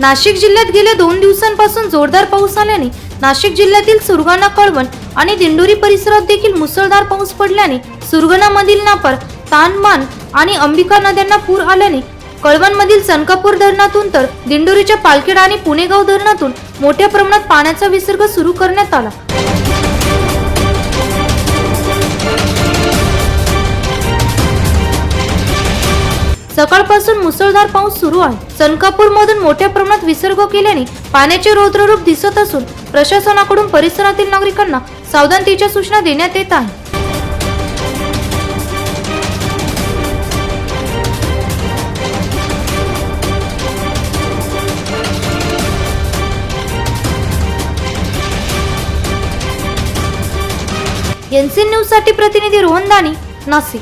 नाशिक जिल्ह्यात गेल्या दोन दिवसांपासून जोरदार पाऊस आल्याने नाशिक जिल्ह्यातील सुरगाणा कळवण आणि दिंडोरी परिसरात देखील मुसळधार पाऊस पडल्याने सुरगाणामधील नापर तानमान आणि अंबिका नद्यांना पूर आल्याने कळवणमधील सनकापूर धरणातून तर दिंडोरीच्या पालखेड आणि पुणेगाव धरणातून मोठ्या प्रमाणात पाण्याचा विसर्ग सुरू करण्यात आला. सकाळपासून मुसळधार पाऊस सुरू आहे. सनकापूर मधून मोठ्या प्रमाणात विसर्ग केल्याने पाण्याचे रौद्ररूप दिसत असून प्रशासनाकडून परिसरातील नागरिकांना सावधानतेच्या सूचना देण्यात येत आहे. एनसीएन न्यूजसाठी प्रतिनिधी रोहन दानी नाशिक.